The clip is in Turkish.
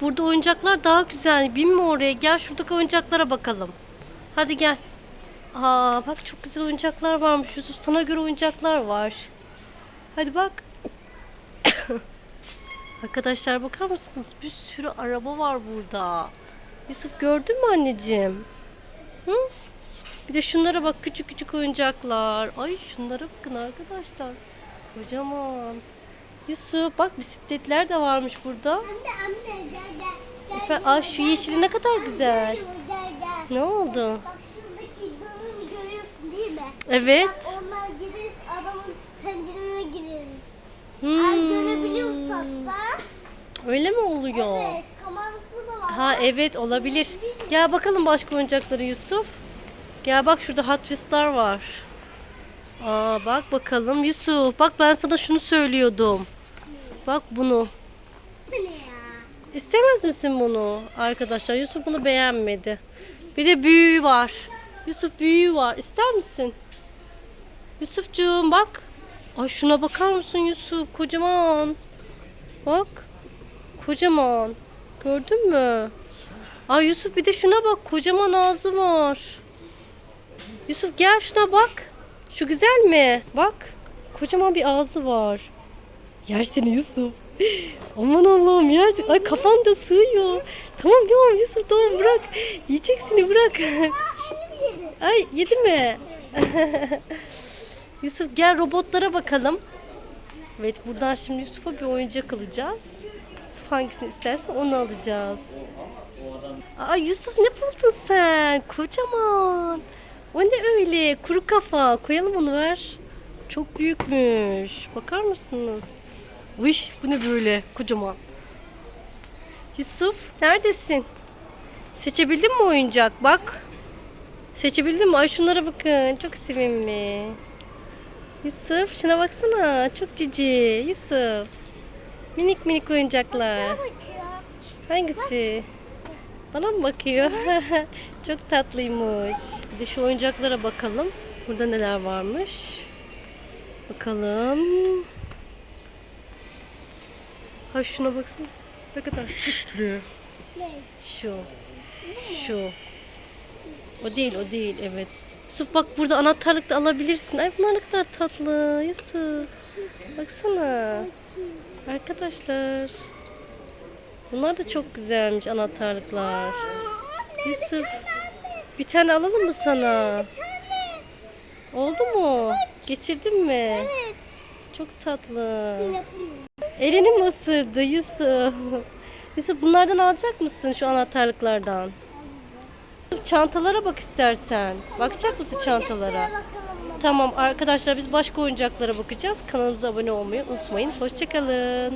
Burada oyuncaklar daha güzel. Binme oraya. Gel şuradaki oyuncaklara bakalım. Hadi gel. Aa bak çok güzel oyuncaklar varmış Yusuf. Sana göre oyuncaklar var. Hadi bak. Arkadaşlar bakar mısınız? Bir sürü araba var burada. Yusuf gördün mü anneciğim? Hı? Bir de şunlara bak küçük küçük oyuncaklar. Ay şunlara bakın arkadaşlar. Kocaman. Yusuf bak bisikletler de varmış burada. Anne anne gel gel. gel Efe, gel, aa, şu yeşili ne kadar güzel. Ne oldu? Bak şuradaki donunu görüyorsun değil mi? Evet. Bak onlar gideriz adamın pencerene gireriz. Hmm. Ay. Öyle mi oluyor? Evet kamerası da var. Ha evet olabilir. Gel bakalım başka oyuncakları Yusuf. Gel bak şurada Hot Wheels'lar var. Aa bak bakalım Yusuf. Bak ben sana şunu söylüyordum. Bak bunu. Bu ne ya? İstemez misin bunu? Arkadaşlar Yusuf bunu beğenmedi. Bir de büyüğü var. Yusuf büyüğü var. İster misin? Yusufcuğum bak. Ay şuna bakar mısın Yusuf? Kocaman. Bak. Kocaman. Gördün mü? Ay Yusuf bir de şuna bak. Kocaman ağzı var. Yusuf gel şuna bak. Şu güzel mi? Bak. Kocaman bir ağzı var. Yer seni Yusuf. Aman Allah'ım yersin. Ay kafan da sığıyor. Tamam tamam Yusuf tamam bırak. Yiyecek seni bırak. Ay yedi mi? Yusuf gel robotlara bakalım. Evet buradan şimdi Yusuf'a bir oyuncak alacağız. Yusuf hangisini isterse onu alacağız. Aa Yusuf ne buldun sen? Kocaman. O ne öyle? Kuru kafa. Koyalım onu ver. Çok büyükmüş. Bakar mısınız? Uy bu ne böyle? Kocaman. Yusuf neredesin? Seçebildin mi oyuncak? Bak. Seçebildin mi? Ay şunlara bakın. Çok sevimli. Yusuf şuna baksana. Çok cici. Yusuf. Minik minik oyuncaklar. Hangisi? Bana mı bakıyor? Çok tatlıymış. Bir de şu oyuncaklara bakalım. Burada neler varmış. Bakalım. Ha şuna baksana. Ne kadar süslü. Ne? Şu. Şu. O değil, o değil. Evet. Yusuf bak burada anahtarlık da alabilirsin. Ay bunlar ne kadar tatlı. Yusuf. Baksana. Arkadaşlar. Bunlar da çok güzelmiş anahtarlıklar. Yusuf. Bir tane alalım mı sana? Oldu mu? Geçirdin mi? Evet. Çok tatlı. Elini mi ısırdı Yusuf? Yusuf bunlardan alacak mısın şu anahtarlıklardan? Yusuf çantalara bak istersen. Bakacak mısın çantalara? Tamam arkadaşlar biz başka oyuncaklara bakacağız. Kanalımıza abone olmayı unutmayın. Hoşçakalın.